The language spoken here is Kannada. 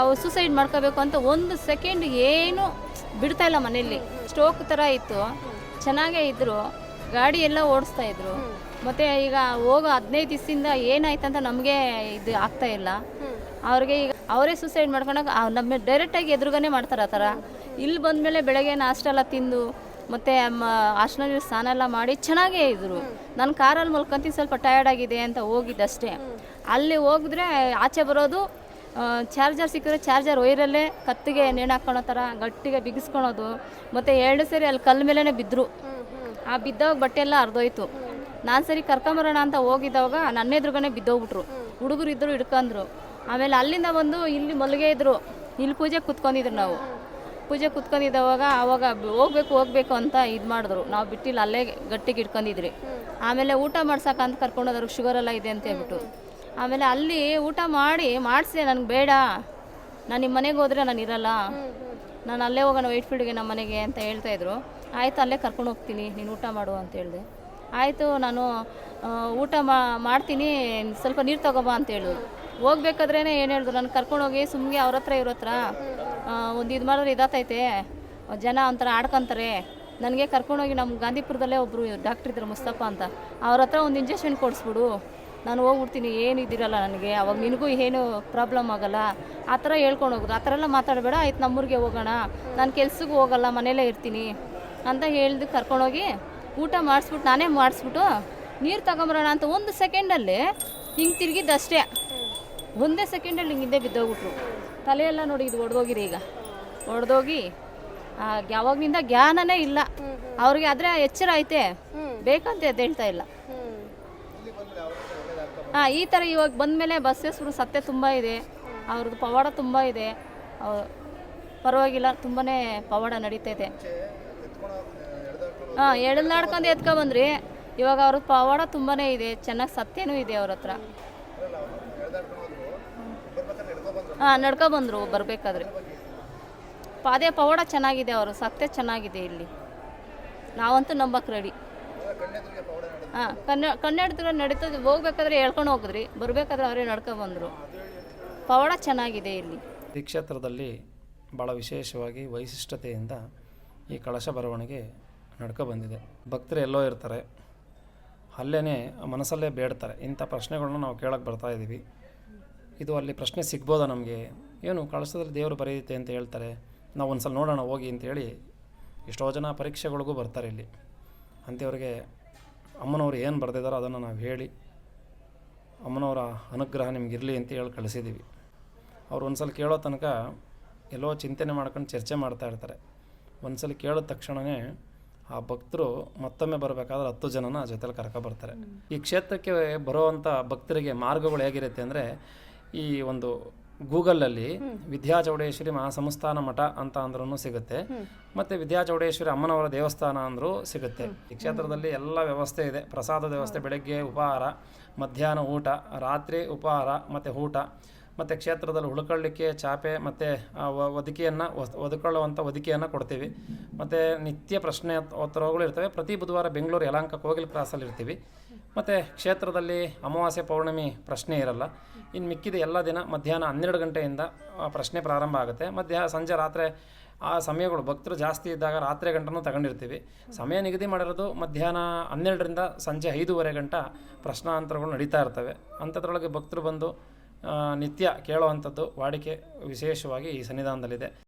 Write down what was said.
ಅವ್ರು ಸೂಸೈಡ್ ಮಾಡ್ಕೋಬೇಕು ಅಂತ ಒಂದು ಸೆಕೆಂಡ್ ಏನು ಬಿಡ್ತಾ ಇಲ್ಲ ಮನೆಯಲ್ಲಿ. ಸ್ಟೋಕ್ ಥರ ಇತ್ತು. ಚೆನ್ನಾಗೇ ಇದ್ರು. ಗಾಡಿ ಎಲ್ಲ ಓಡಿಸ್ತಾ ಇದ್ರು. ಮತ್ತೆ ಈಗ ಹೋಗೋ ಹದಿನೈದು ದಿವಸದಿಂದ ಏನಾಯ್ತಂತ ನಮಗೆ ಇದು ಆಗ್ತಾ ಇಲ್ಲ. ಅವ್ರಿಗೆ ಈಗ ಅವರೇ ಸೂಸೈಡ್ ಮಾಡ್ಕೊಂಡಾಗ ನಮ್ಮ ಡೈರೆಕ್ಟಾಗಿ ಎದುರುಗನೆ ಮಾಡ್ತಾರೆ ಆ ಥರ. ಇಲ್ಲಿ ಬಂದಮೇಲೆ ಬೆಳಗ್ಗೆ ನಾಷ್ಟ ಎಲ್ಲ ತಿಂದು, ಮತ್ತು ಹಾಸ್ಟೆಲ್ ಸ್ನಾನ ಎಲ್ಲ ಮಾಡಿ ಚೆನ್ನಾಗೇ ಇದ್ರು. ನಾನು ಕಾರಲ್ಲಿ ಮಲ್ಕೊಂತೀನಿ, ಸ್ವಲ್ಪ ಟಯರ್ಡ್ ಆಗಿದೆ ಅಂತ ಹೋಗಿದ್ದಷ್ಟೇ. ಅಲ್ಲಿ ಹೋಗಿದ್ರೆ ಆಚೆ ಬರೋದು ಚಾರ್ಜರ್ ಸಿಕ್ಕಿದ್ರೆ ಚಾರ್ಜರ್ ವೈರಲ್ಲೇ ಕತ್ತಿಗೆ ನೇಣು ಹಾಕ್ಕೊಳೋ ಥರ ಗಟ್ಟಿಗೆ ಬಿಗಿಸ್ಕೊಳೋದು. ಮತ್ತು ಎರಡು ಸರಿ ಅಲ್ಲಿ ಕಲ್ಲು ಮೇಲೇ ಬಿದ್ದರು ಆ ಬಿದ್ದವಾಗ ಬಟ್ಟೆ ಎಲ್ಲ ಹರಿದೋಯ್ತು. ನಾನು ಸರಿ ಕರ್ಕೊಂಬರೋಣ ಅಂತ ಹೋಗಿದ್ದವಾಗ ನನ್ನ ಎದುರುಗನೆ ಬಿದ್ದೋಗ್ಬಿಟ್ರು. ಹುಡುಗರು ಇದ್ದರು ಹಿಡ್ಕೊಂಡ್ರು ಆಮೇಲೆ ಅಲ್ಲಿಂದ ಬಂದು ಇಲ್ಲಿ ಮಲಗೆ ಇದ್ರು. ಇಲ್ಲಿ ಪೂಜೆ ಕುತ್ಕೊಂಡಿದ್ರು ನಾವು. ಪೂಜೆ ಕೂತ್ಕೊಂಡಿದ್ದವಾಗ ಆವಾಗ ಹೋಗ್ಬೇಕು ಹೋಗ್ಬೇಕು ಅಂತ ಇದು ಮಾಡಿದ್ರು. ನಾವು ಬಿಟ್ಟಿಲ್ಲ, ಅಲ್ಲೇ ಗಟ್ಟಿಗೆ ಇಟ್ಕೊಂಡಿದ್ರಿ ಆಮೇಲೆ ಊಟ ಮಾಡ್ಸಕ್ಕಂತ ಕರ್ಕೊಂಡೋದ್ರು. ಶುಗರ್ ಎಲ್ಲ ಇದೆ ಅಂತ ಹೇಳ್ಬಿಟ್ಟು. ಆಮೇಲೆ ಅಲ್ಲಿ ಊಟ ಮಾಡಿ ಮಾಡಿಸಿ ನನಗೆ ಬೇಡ. ನಾನು ನಿಮ್ಮ ಮನೆಗೆ ಹೋದರೆ ನಾನು ಇರಲ್ಲ. ನಾನು ಅಲ್ಲೇ ಹೋಗೋಣ ವೈಟ್ ಫೀಲ್ಡ್ಗೆ ನಮ್ಮ ಮನೆಗೆ, ಅಂತ ಹೇಳ್ತಾ ಇದ್ರು. ಆಯಿತು, ಅಲ್ಲೇ ಕರ್ಕೊಂಡು ಹೋಗ್ತೀನಿ. ನೀನು ಊಟ ಮಾಡು, ಅಂತ ಹೇಳಿದೆ. ಆಯಿತು, ನಾನು ಊಟ ಮಾಡ್ತೀನಿ. ಸ್ವಲ್ಪ ನೀರು ತಗೋಬಾ ಅಂತ ಹೇಳಿದ್ರು ಹೋಗ್ಬೇಕಾದ್ರೇ ಏನು ಹೇಳಿದ್ರು ನಾನು ಕರ್ಕೊಂಡೋಗಿ ಸುಮ್ಮನೆ ಅವ್ರ ಹತ್ರ, ಇವ್ರ ಹತ್ರ ಒಂದು ಇದು ಮಾಡಿದ್ರೆ ಇದಾತೈತೆ. ಜನ ಒಂಥರ ಆಡ್ಕೊಂತಾರೆ. ನನಗೆ ಕರ್ಕೊಂಡೋಗಿ ನಮ್ಮ ಗಾಂಧಿಪುರದಲ್ಲೇ ಒಬ್ಬರು ಡಾಕ್ಟ್ರ್ ಇದ್ದರು ಮುಸ್ತಪ್ಪ ಅಂತ. ಅವ್ರ ಹತ್ರ ಒಂದು ಇಂಜೆಕ್ಷನ್ ಕೊಡಿಸ್ಬಿಡು. ನಾನು ಹೋಗ್ಬಿಡ್ತೀನಿ ಏನು ಇದಿರಲ್ಲ ನನಗೆ ಅವಾಗ ನಿನಗೂ ಏನು ಪ್ರಾಬ್ಲಮ್ ಆಗಲ್ಲ. ಆ ಥರ ಹೇಳ್ಕೊಂಡು ಹೋಗೋದು. ಆ ಥರ ಎಲ್ಲ ಮಾತಾಡಬೇಡ ಆಯ್ತು ನಮ್ಮೂರಿಗೆ ಹೋಗೋಣ. ನಾನು ಕೆಲ್ಸಕ್ಕೆ ಹೋಗಲ್ಲ ಮನೇಲೇ ಇರ್ತೀನಿ ಅಂತ ಹೇಳ್ದು ಕರ್ಕೊಂಡೋಗಿ ಊಟ ಮಾಡಿಸ್ಬಿಟ್ಟು ನಾನೇ ಮಾಡಿಸ್ಬಿಟ್ಟು ನೀರು ತಗೊಂಬರೋಣ ಅಂತ ಒಂದು ಸೆಕೆಂಡಲ್ಲಿ ಹಿಂಗೆ ತಿರುಗಿದ್ದಷ್ಟೇ. ಒಂದೇ ಸೆಕೆಂಡಲ್ಲಿ ಹಿಂಗೆ ಹಿಂದೆ ಬಿದ್ದೋಗ್ಬಿಟ್ರು. ತಲೆಯೆಲ್ಲ ನೋಡಿ ಇದು ಒಡೆದೋಗಿದೆ ಈಗ. ಒಡೆದೋಗಿ ಯಾವಾಗಲಿಂದ ಜ್ಞಾನನೇ ಇಲ್ಲ. ಅವ್ರಿಗೆ ಆದರೆ ಎಚ್ಚರ ಐತೆ. ಬೇಕಂತ ಹೇಳ್ತಾ ಇಲ್ಲ. ಹಾಂ ಈ ಥರ ಇವಾಗ ಬಂದಮೇಲೆ ಬಸ್ಸಸ್ರು ಸತ್ಯ ತುಂಬ ಇದೆ. ಅವ್ರದ್ದು ಪವಾಡ ತುಂಬ ಇದೆ. ಪರವಾಗಿಲ್ಲ ತುಂಬಾ ಪವಾಡ ನಡೀತೈತೆ. ಹಾಂ ಎಡಲ್ನಾಡ್ಕೊಂಡು ಎತ್ಕೊ ಬಂದ್ರಿ. ಇವಾಗ ಅವ್ರದ್ದು ಪವಾಡ ತುಂಬನೇ ಇದೆ. ಚೆನ್ನಾಗಿ ಸತ್ಯನೂ ಇದೆ ಅವ್ರ ಹತ್ರ. ಹಾಂ ನಡ್ಕೊ ಬಂದರು, ಬರಬೇಕಾದ್ರೆ. ಪಾದೆ ಪವಾಡ ಚೆನ್ನಾಗಿದೆ ಅವರು, ಸತ್ಯ ಚೆನ್ನಾಗಿದೆ ಇಲ್ಲಿ. ನಾವಂತೂ ನಂಬಕ್ಕೆ ರೆಡಿ ಹಾಂ ಕನ್ನ ಕನ್ನಡದ ನಡೀತದೆ ಹೋಗ್ಬೇಕಾದ್ರೆ ಹೇಳ್ಕೊಂಡು ಹೋಗಿದ್ರಿ ಬರಬೇಕಾದ್ರೆ ಅವರೇ ನಡ್ಕೊ ಬಂದರು. ಪವಾಡ ಚೆನ್ನಾಗಿದೆ ಇಲ್ಲಿ. ಈ ಕ್ಷೇತ್ರದಲ್ಲಿ ಭಾಳ ವಿಶೇಷವಾಗಿ ವೈಶಿಷ್ಟ್ಯತೆಯಿಂದ ಈ ಕಳಶ ಬರವಣಿಗೆ ನಡ್ಕೊ ಬಂದಿದೆ. ಭಕ್ತರು ಎಲ್ಲೋ ಇರ್ತಾರೆ ಅಲ್ಲೇ ಮನಸ್ಸಲ್ಲೇ ಬೇಡ್ತಾರೆ. ಇಂಥ ಪ್ರಶ್ನೆಗಳನ್ನ ನಾವು ಕೇಳಕ್ಕೆ ಬರ್ತಾ ಇದ್ದೀವಿ. ಇದು ಅಲ್ಲಿ ಪ್ರಶ್ನೆ ಸಿಗ್ಬೋದಾ ನಮಗೆ? ಏನು ಕಳಶದಲ್ಲಿ ದೇವರು ಬರೆಯುತ್ತೆ ಅಂತ ಹೇಳ್ತಾರೆ. ನಾವು ಒಂದು ಸಲ ನೋಡೋಣ ಹೋಗಿ ಅಂತೇಳಿ ಎಷ್ಟೋ ಜನ ಪರೀಕ್ಷೆಗಳಿಗೂ ಬರ್ತಾರೆ ಇಲ್ಲಿ. ಅಂಥವ್ರಿಗೆ ಅಮ್ಮನವ್ರು ಏನು ಬರೆದಿದ್ದಾರೋ ಅದನ್ನು ನಾವು ಹೇಳಿ, ಅಮ್ಮನವರ ಅನುಗ್ರಹ ನಿಮಗಿರಲಿ ಅಂತ ಹೇಳಿ ಕಳಿಸಿದ್ದೀವಿ ಅವ್ರು ಒಂದು ಸಲ ಕೇಳೋ ತನಕ ಎಲ್ಲೋ ಚಿಂತನೆ ಮಾಡ್ಕೊಂಡು ಚರ್ಚೆ ಮಾಡ್ತಾ ಇರ್ತಾರೆ. ಒಂದು ಸಲ ಕೇಳಿದ ತಕ್ಷಣವೇ ಆ ಭಕ್ತರು ಮತ್ತೊಮ್ಮೆ ಬರಬೇಕಾದ್ರೆ ಹತ್ತು ಜನನ ಜೊತೆಲಿ ಕರ್ಕೊಬರ್ತಾರೆ ಈ ಕ್ಷೇತ್ರಕ್ಕೆ ಬರುವಂಥ ಭಕ್ತರಿಗೆ ಮಾರ್ಗಗಳು ಹೇಗಿರುತ್ತೆ ಅಂದರೆ ಈ ಒಂದು ಗೂಗಲಲ್ಲಿ ವಿದ್ಯಾಚೌಡೇಶ್ವರಿ ಮಹಾಸಂಸ್ಥಾನ ಮಠ ಅಂತ ಅಂದ್ರೂ ಸಿಗುತ್ತೆ. ಮತ್ತು ವಿದ್ಯಾಚೌಡೇಶ್ವರಿ ಅಮ್ಮನವರ ದೇವಸ್ಥಾನ ಅಂದರೂ ಸಿಗುತ್ತೆ. ಈ ಕ್ಷೇತ್ರದಲ್ಲಿ ಎಲ್ಲ ವ್ಯವಸ್ಥೆ ಇದೆ. ಪ್ರಸಾದ ವ್ಯವಸ್ಥೆ ಬೆಳಗ್ಗೆ ಉಪಹಾರ ಮಧ್ಯಾಹ್ನ ಊಟ ರಾತ್ರಿ ಉಪಹಾರ ಮತ್ತು ಊಟ ಮತ್ತು ಕ್ಷೇತ್ರದಲ್ಲಿ ಉಳ್ಕೊಳ್ಳಿಕ್ಕೆ ಚಾಪೆ ಮತ್ತು ಒದಿಕೆಯನ್ನು ಒದಕೊಳ್ಳುವಂಥ ಒದಿಕೆಯನ್ನು ಕೊಡ್ತೀವಿ. ಮತ್ತು ನಿತ್ಯ ಪ್ರಶ್ನೆ ಉತ್ತರಗಳು ಇರ್ತವೆ. ಪ್ರತಿ ಬುಧವಾರ ಬೆಂಗಳೂರು ಯಲಾಂಕ ಕೋಗಿಲ್ ಕ್ರಾಸಲ್ಲಿ ಇರ್ತೀವಿ. ಮತ್ತು ಕ್ಷೇತ್ರದಲ್ಲಿ ಅಮಾವಾಸ್ಯೆ ಪೌರ್ಣಮಿ ಪ್ರಶ್ನೆ ಇರಲ್ಲ. ಇನ್ನು ಮಿಕ್ಕಿದ ಎಲ್ಲ ದಿನ ಮಧ್ಯಾಹ್ನ ಹನ್ನೆರಡು ಗಂಟೆಯಿಂದ ಪ್ರಶ್ನೆ ಪ್ರಾರಂಭ ಆಗುತ್ತೆ. ಮಧ್ಯಾಹ್ನ, ಸಂಜೆ ರಾತ್ರಿ ಆ ಸಮಯಗಳು ಭಕ್ತರು ಜಾಸ್ತಿ ಇದ್ದಾಗ ರಾತ್ರಿ ಗಂಟನೂ ತಗೊಂಡಿರ್ತೀವಿ. ಸಮಯ ನಿಗದಿ ಮಾಡಿರೋದು ಮಧ್ಯಾಹ್ನ ಹನ್ನೆರಡರಿಂದ ಸಂಜೆ ಐದೂವರೆ ಗಂಟ ಪ್ರಶ್ನಾಂತರಗಳು ನಡೀತಾ ಇರ್ತವೆ. ಅಂಥದ್ರೊಳಗೆ ಭಕ್ತರು ಬಂದು ನಿತ್ಯ ಕೇಳುವಂಥದ್ದು ವಾಡಿಕೆ ವಿಶೇಷವಾಗಿ ಈ ಸನ್ನಿಧಾನದಲ್ಲಿದೆ.